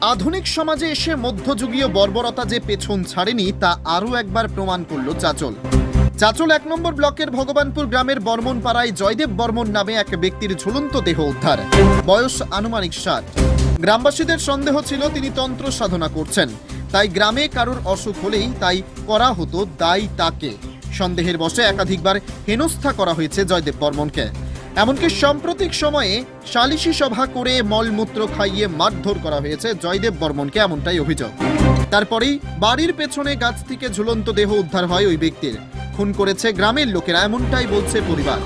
আধুনিক সমাজে এসে মধ্যযুগীয় বর্বরতা যে পেছন ছাড়েনি, তা আরও একবার প্রমাণ করল চাচল। চাচল এক নম্বর ব্লকের ভগবানপুর গ্রামের বর্মন পাড়ায় জয়দেব বর্মন নামে এক ব্যক্তির ঝুলন্ত দেহ উদ্ধার। বয়স আনুমানিক ষাট। গ্রামবাসীদের সন্দেহ ছিল তিনি তন্ত্র সাধনা করছেন। তাই গ্রামে কারোর অসুখ হলেই তাই করা হতো দায়ী তাকে। সন্দেহের বশে একাধিকবার হেনস্থা করা হয়েছে জয়দেব বর্মনকে। এমনকি সাম্প্রতিক সময়ে সালিশি সভা করে মলমূত্র খাইয়ে মারধর করা হয়েছে জয়দেব বর্মনকে এমনটাই অভিযোগ। তারপরেই বাড়ির পেছনে গাছ থেকে ঝুলন্ত দেহ উদ্ধার হয় ওই ব্যক্তির। খুন করেছে গ্রামের লোকেরা, এমনটাই বলছে পরিবার।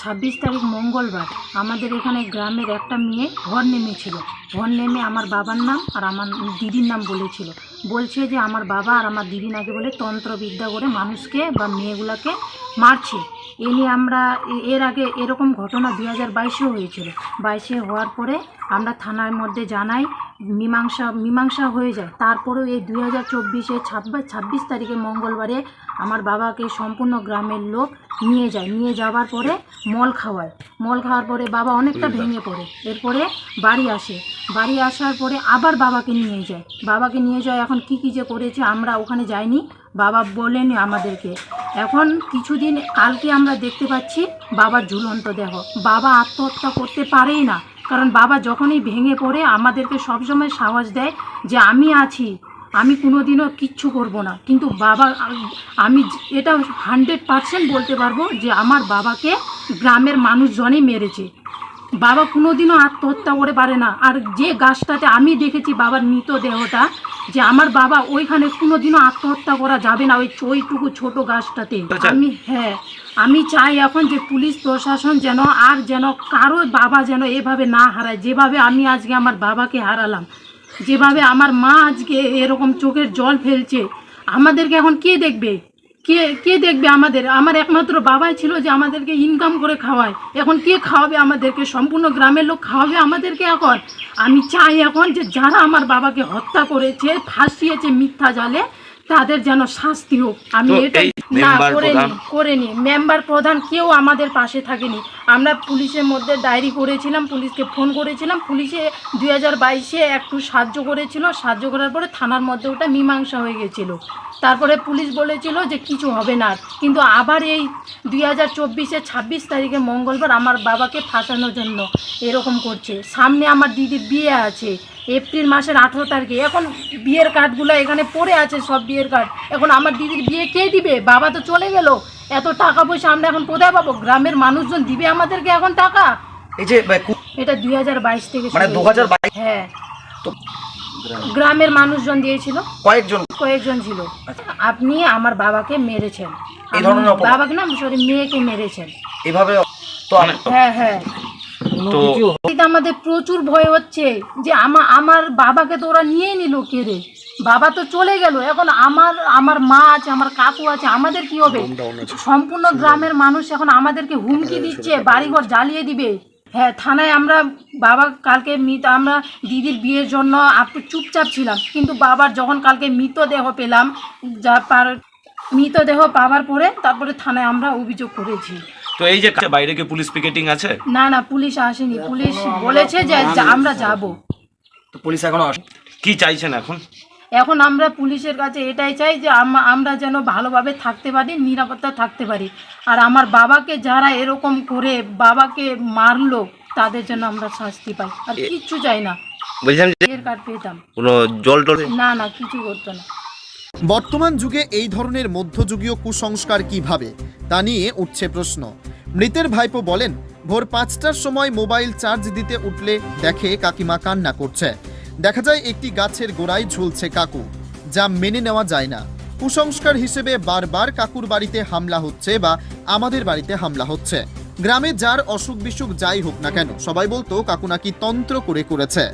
ছাব্বিশ তারিখ মঙ্গলবার আমাদের এখানে গ্রামের একটা মেয়ে ঘর নেমেছিল। ঘর নেমে আমার বাবার নাম আর আমার দিদির নাম বলেছিল। বলছে যে আমার বাবা আর আমার দিদি নাকি বলে তন্ত্রবিদ্যা করে মানুষকে বা মেয়েগুলাকে মারছে। এ নিয়ে আমরা এর আগে এরকম ঘটনা দু হাজার বাইশেও হয়েছিল। বাইশে হওয়ার পরে আমরা থানার মধ্যে জানাই মীমাংসা মীমাংসা হয়ে যায়। তারপরেও এই দুই হাজার চব্বিশে ছাব্বিশ ছাব্বিশ তারিখে মঙ্গলবারে আমার বাবাকে সম্পূর্ণ গ্রামের লোক নিয়ে যায়। নিয়ে যাওয়ার পরে মল খাওয়ায়। মল খাওয়ার পরে বাবা অনেকটা ভেঙে পড়ে। এরপরে বাড়ি আসে। বাড়ি আসার পরে আবার বাবাকে নিয়ে যায়। বাবাকে নিয়ে যায় এখন কি কী যে করেছে আমরা ওখানে যাইনি। বাবা বলেনি আমাদেরকে। এখন কিছুদিন কালকে আমরা দেখতে পাচ্ছি বাবার ঝুলন্ত দেহ। বাবা আত্মহত্যা করতে পারেই না। কারণ বাবা যখনই ভেঙে পড়ে, আমাদেরকে সবসময় সাহস দেয় যে আমি আছি, আমি কোনোদিনও কিচ্ছু করব না। কিন্তু বাবা, আমি এটা হান্ড্রেড পারসেন্ট বলতে পারব যে আমার বাবাকে গ্রামের মানুষজনই মেরেছে। বাবা কোনোদিনও আত্মহত্যা করে পারে না। আর যে গাছটাতে আমি দেখেছি বাবার মৃতদেহটা যে আমার বাবা ওইখানে কোনোদিনও আত্মহত্যা করা যাবে না ওই ওইটুকু ছোট গাছটাতে। আমি হ্যাঁ আমি চাই এখন যে পুলিশ প্রশাসন যেন আর যেন কারও বাবা যেন এভাবে না হারায়। যেভাবে আমি আজকে আমার বাবাকে হারালাম যেভাবে আমার মা আজকে এরকম চোখের জল ফেলছে আমাদেরকে এখন কে দেখবে? কে কে দেখবে আমাদের? আমার একমাত্র বাবাই ছিল যে আমাদেরকে ইনকাম করে খাওয়ায়। এখন কে খাওয়াবে আমাদেরকে? সম্পূর্ণ গ্রামের লোক খাওয়াবে আমাদেরকে এখন। আমি চাই এখন যে যারা আমার বাবাকে হত্যা করেছে ফাঁসিয়েছে মিথ্যা জালে তাদের যেন শাস্তি হোক। আমি এটাই না করেনি? করেনি। মেম্বার প্রধান কেউ আমাদের পাশে থাকেনি। আমরা পুলিশের মধ্যে ডায়েরি করেছিলাম পুলিশকে ফোন করেছিলাম। পুলিশে দুই হাজার বাইশে একটু সাহায্য করেছিল। সাহায্য করার পরে থানার মধ্যে ওটা মীমাংসা হয়ে গেছিল। তারপরে পুলিশ বলেছিল যে কিছু হবে না। কিন্তু আবার এই দুই হাজার চব্বিশে ছাব্বিশ তারিখে মঙ্গলবার আমার বাবাকে ফাঁসানোর জন্য এরকম করছে। সামনে আমার দিদির বিয়ে আছে। এপ্রিল মাসের আঠেরো তারিখে। এখন বিয়ের কার্ডগুলো এখানে পড়ে আছে সব বিয়ের কার্ড এখন আমার দিদির বিয়ে কে দিবে? বাবা তো চলে গেল। এত টাকা পয়সা আমরা এখন কোথায় পাবো? গ্রামের মানুষজন দিবে আমাদেরকে এখন টাকা? এই যে এটা দুই হাজার বাইশ থেকে মানে দু। হাজার বাইশ হ্যাঁ। তো গ্রামের মানুষজন দিয়েছিল। কয়েকজন। কয়েকজন ছিল। আপনি আমার বাবাকে মেরেছেন। এই ধরনের বাবাকে না সরি মেয়েকে মেরেছেন। এভাবে তো হ্যাঁ হ্যাঁ। তো আমাদের প্রচুর ভয় হচ্ছে যে আমার আমার বাবাকে তো ওরা নিয়ে নিল কেড়ে। বাবা তো চলে গেল। এখন আমার আমার মা আছে আমার কাকু আছে আমাদের কি হবে? সম্পূর্ণ গ্রামের মানুষ এখন আমাদেরকে হুমকি দিচ্ছে বাড়িঘর জ্বালিয়ে দিবে। হ্যাঁ থানায় আমরা বাবা কালকে মৃত আমরা দিদির বিয়ের জন্য একটু চুপচাপ ছিলাম। কিন্তু বাবার যখন কালকে মৃতদেহ পেলাম যা পার মৃতদেহ পাওয়ার পরে তারপরে থানায় আমরা অভিযোগ করেছি। তো এই যে বাইরে কি পুলিশ পিকেটিং আছে? না না পুলিশ আসেনি। পুলিশ বলেছে যে আমরা যাব। তো পুলিশ এখনও আস- কি চাইছেন এখন? এখন আমরা পুলিশের কাছে এটাই চাই যে আম- আমরা যেন ভালোভাবে থাকতে পারি নিরাপত্তা থাকতে পারি। আর আমার বাবাকে যারা এরকম করে বাবাকে মারলো তাদের জন্য আমরা শাস্তি পাই। আর কিচ্ছু চাই না। বলছিলাম কার্ড পেতাম কোনো জল টল না না কিছু করতো না। বর্তমান যুগে এই ধরনের মধ্যযুগীয় কুসংস্কার কীভাবে? তা নিয়ে উঠছে প্রশ্ন। মৃতের ভাইপো বলেন ভোর পাঁচটার সময় মোবাইল চার্জ দিতে উঠলে দেখে কাকিমা কান্না করছে। দেখা যায় একটি গাছের গোড়ায় ঝুলছে কাকু, যা মেনে নেওয়া যায় না। কুসংস্কার হিসেবে বারবার কাকুর বাড়িতে হামলা হচ্ছে বা আমাদের বাড়িতে হামলা হচ্ছে। গ্রামে যার অসুখ বিসুখ যাই হোক না কেন, সবাই বলতো কাকু নাকি তন্ত্র করে করেছে।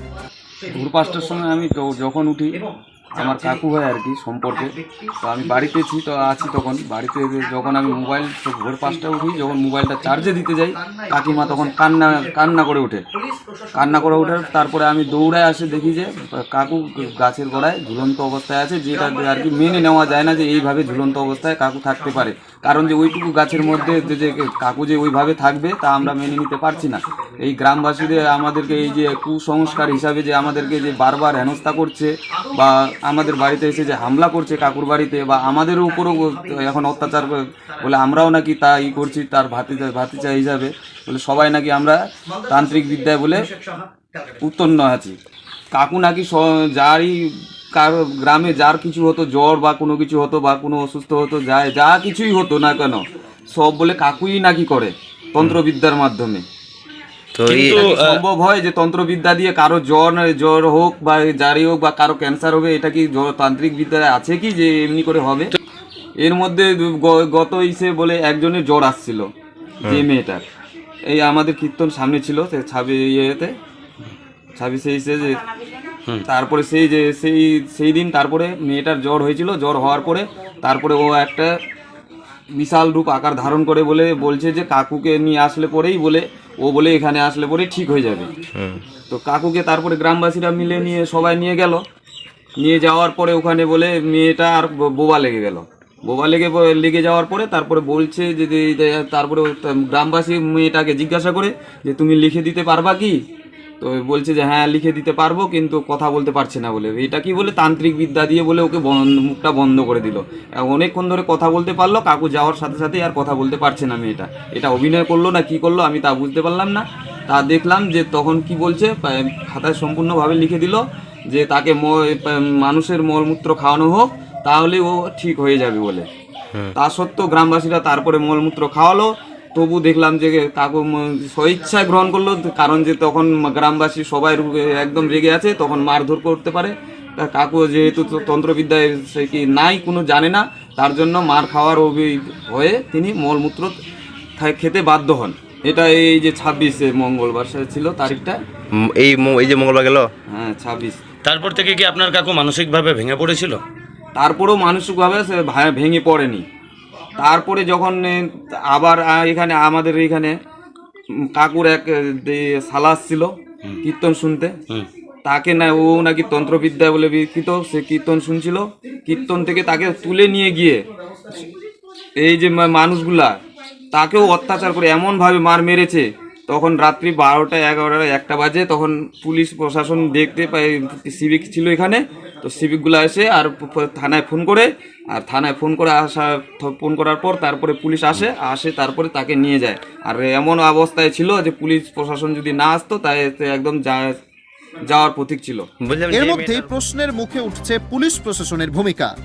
ভোর পাঁচটার সময় আমি যখন উঠি, আমার কাকু হয় আর কি সম্পর্কে, তো আমি বাড়িতে ছি তো আছি তখন। বাড়িতে যখন আমি মোবাইল ভোর পাঁচটা উঠি, যখন মোবাইলটা চার্জে দিতে যাই, কাকিমা তখন কান্না কান্না করে ওঠে। কান্না করে ওঠার তারপরে আমি দৌড়ায় আসে দেখি যে কাকু গাছের গোড়ায় ঝুলন্ত অবস্থায় আছে যেটা আর কি মেনে নেওয়া যায় না যে এইভাবে ঝুলন্ত অবস্থায় কাকু থাকতে পারে। কারণ যে ওইটুকু গাছের মধ্যে যে যে কাকু যে ওইভাবে থাকবে তা আমরা মেনে নিতে পারছি না। এই গ্রামবাসীদের আমাদেরকে এই যে কুসংস্কার হিসাবে যে আমাদেরকে যে বারবার হেনস্থা করছে বা আমাদের বাড়িতে এসে যে হামলা করছে কাকুর বাড়িতে বা আমাদের উপরও এখন অত্যাচার বলে আমরাও নাকি তা ই করছি তার ভাতিজা ভাতিজা হিসাবে। বলে সবাই নাকি আমরা তান্ত্রিক বিদ্যায় বলে উত্তন্ন আছি কাকু নাকি যারই কার গ্রামে যার কিছু হতো জ্বর বা কোনো কিছু হতো বা কোনো অসুস্থ হতো যায় যা কিছুই হতো না কেন সব বলে কাকুই নাকি করে তন্ত্রবিদ্যার মাধ্যমে। তো সম্ভব হয় যে তন্ত্রবিদ্যা দিয়ে কারও জ্বর জ্বর হোক বা যারই হোক বা কারও ক্যান্সার হবে এটা কি তান্ত্রিক বিদ্যায় আছে কি যে এমনি করে হবে? এর মধ্যে গত ইসে বলে একজনের জ্বর আসছিল যে মেয়েটার। এই আমাদের কীর্তন সামনে ছিল সে ছাবি ইয়েতে। ছাব্বিশে ইসে যে তারপরে সেই যে সেই সেই দিন তারপরে মেয়েটার জ্বর হয়েছিল জ্বর হওয়ার পরে তারপরে ও একটা বিশাল রূপ আকার ধারণ করে বলে বলছে যে কাকুকে নিয়ে আসলে পরেই বলে ও বলে এখানে আসলে পরেই ঠিক হয়ে যাবে। তো কাকুকে তারপরে গ্রামবাসীরা মিলে নিয়ে সবাই নিয়ে গেল। নিয়ে যাওয়ার পরে ওখানে বলে মেয়েটা আর বোবা লেগে গেল। বোবা লেগে লেগে যাওয়ার পরে তারপরে বলছে যে তারপরে গ্রামবাসী মেয়েটাকে জিজ্ঞাসা করে যে, তুমি লিখে দিতে পারবা কি? তো বলছে যে হ্যাঁ লিখে দিতে পারব, কিন্তু কথা বলতে পারছে না বলে। এটা কি বলে? তান্ত্রিক বিদ্যা দিয়ে বলে ওকে মুখটা বন্ধ করে দিল। অনেকক্ষণ ধরে কথা বলতে পারল, কাকু যাওয়ার সাথে সাথে আর কথা বলতে পারছে না মেয়েটা। এটা অভিনয় করল না, কি করল আমি তা বুঝতে পারলাম না। তা দেখলাম যে, তখন কি বলছে খাতায় সম্পূর্ণভাবে লিখে দিল যে, তাকে মানুষের মলমূত্র খাওয়ানো হোক তাহলে ও ঠিক হয়ে যাবে বলে। তা সত্ত্বেও গ্রামবাসীরা তারপরে মলমূত্র খাওয়ালো। তবু দেখলাম যে কাকু স্বইচ্ছায় গ্রহণ করল কারণ যে তখন গ্রামবাসী সবাই একদম রেগে আছে তখন মারধর করতে পারে। তা কাকু যেহেতু তন্ত্রবিদ্যায় সে কি নাই কোনো জানে না তার জন্য মার খাওয়ার অভি- হয়ে তিনি মলমূত্র খেতে বাধ্য হন। এটা এই যে ছাব্বিশে মঙ্গলবার সে ছিল তারিখটা। এই এই যে মঙ্গলবার গেল? হ্যাঁ ছাব্বিশ। তারপর থেকে কি আপনার কাকু মানসিকভাবে ভেঙে পড়েছিল? তারপরেও মানসিকভাবে সে ভেঙে পড়েনি। তারপরে যখন আবার এখানে আমাদের এখানে কাকুর এক সালাস ছিল কীর্তন শুনতে। তাকে না ও নাকি তন্ত্রবিদ্যা বলে বিকৃত সে কীর্তন শুনছিল। কীর্তন থেকে তাকে তুলে নিয়ে গিয়ে এই যে মানুষগুলা তাকেও অত্যাচার করে এমনভাবে মার মেরেছে। তখন রাত্রি বারোটা এগারোটা একটা বাজে তখন পুলিশ প্রশাসন দেখতে পায় সিভিক ছিল এখানে। তো সিভিকগুলো এসে আর থানায় ফোন করে, আর থানায় ফোন করে আসা ফোন করার পর তারপরে পুলিশ আসে আসে তারপরে তাকে নিয়ে যায়। আর এমন অবস্থায় ছিল যে পুলিশ প্রশাসন যদি না আসতো, তাই একদম যা- যাওয়ার প্রতীক ছিল। এর মধ্যে মধ্যেই প্রশ্নের মুখে উঠছে পুলিশ প্রশাসনের ভূমিকা।